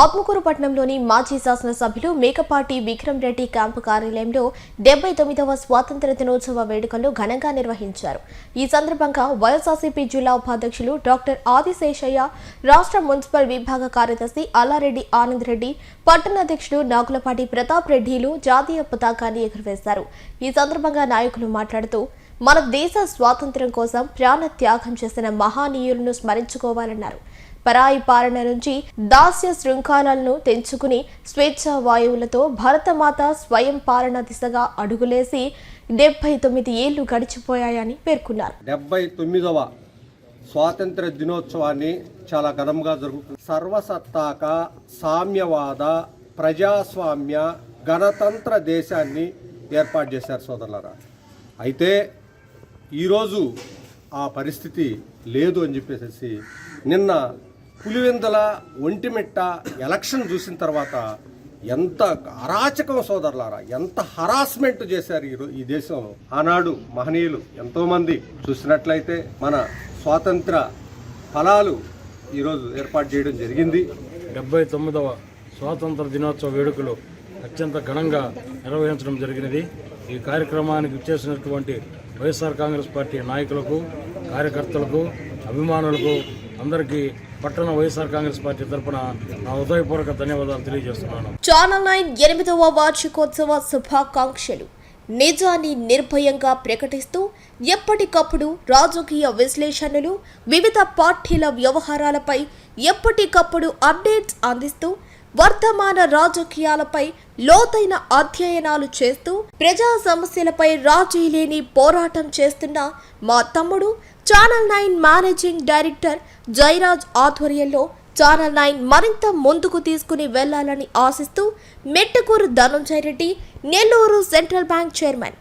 ఆత్మకూరు పట్టణంలోని మాజీ శాసనసభ్యులు మేకపాటి విక్రమ్ రెడ్డి క్యాంపు కార్యాలయంలో డెబ్బై తొమ్మిదవ స్వాతంత్ర దినోత్సవ వేడుకలు ఘనంగా నిర్వహించారు. ఈ సందర్భంగా వైఎస్ఆర్సీపీ జిల్లా ఉపాధ్యక్షులు డాక్టర్ ఆదిశేషయ్య రాష్ట్ర మున్సిపల్ విభాగ కార్యదర్శి అల్లారెడ్డి ఆనంద్ రెడ్డి పట్టణ అధ్యక్షుడు నాగులపాటి ప్రతాప్ రెడ్డిలు జాతీయ పతాకాన్ని ఎగురవేశారు. ఈ సందర్భంగా నాయకులు మాట్లాడుతూ మన దేశ స్వాతంత్ర్యం కోసం ప్రాణ త్యాగం చేసిన మహానీయులను స్మరించుకోవాలన్నారు. పరాయి పాలన నుంచి దాస్య శృంఖలాలను తెంచుకుని స్వేచ్ఛా వాయువులతో భరతమాత స్వయం పాలన దిశగా అడుగులేసి డెబ్బై తొమ్మిది ఏళ్ళు గడిచిపోయాయని పేర్కొన్నారు. డెబ్బై తొమ్మిదవ స్వాతంత్ర దినోత్సవాన్ని చాలా ఘనంగా జరుగుతుంది సర్వసత్తాక సామ్యవాద ప్రజాస్వామ్య గణతంత్ర దేశాన్ని ఏర్పాటు చేశారు సోదరులరా. అయితే ఈరోజు ఆ పరిస్థితి లేదు అని చెప్పేసి నిన్న పులివెందల ఒంటిమిట్ట ఎలక్షన్ చూసిన తర్వాత ఎంత అరాచకం సోదరులారా ఎంత హరాస్మెంట్ చేశారు ఈరో ఈ దేశంలో ఆనాడు మహనీయులు ఎంతోమంది చూసినట్లయితే మన స్వాతంత్ర ఫలాలు ఈరోజు ఏర్పాటు చేయడం జరిగింది. డెబ్బై తొమ్మిదవ స్వాతంత్ర దినోత్సవ వేడుకలు అత్యంత ఘనంగా నిర్వహించడం జరిగినది. ఈ కార్యక్రమానికి ఇచ్చేసినటువంటి వైఎస్ఆర్ కాంగ్రెస్ పార్టీ నాయకులకు కార్యకర్తలకు అభిమానులకు అందరికీ పట్టణ వైఎస్ఆర్ కాంగ్రెస్ పార్టీ తరఫున నా హృదయపూర్వక ధన్యవాదాలు తెలియజేస్తున్నాను. ఛానల్ నైన్ ఎనిమిదవ వార్షికోత్సవ శుభాకాంక్షలు. నిజాన్ని నిర్భయంగా ప్రకటిస్తూ ఎప్పటికప్పుడు రాజకీయ విశ్లేషణలు వివిధ పార్టీల వ్యవహారాలపై ఎప్పటికప్పుడు అప్డేట్స్ అందిస్తూ వర్తమాన రాజకీయాలపై లోతైన అధ్యయనాలు చేస్తూ ప్రజా సమస్యలపై రాజీ లేని పోరాటం చేస్తున్న మా తమ్ముడు channel nine managing director Jayaraj ఆధ్వర్యంలో ఛానల్ నైన్ మరింత ముందుకు తీసుకుని వెళ్ళాలని ఆశిస్తూ Mettukuru Dhananjaya Reddy Nellore central bank chairman.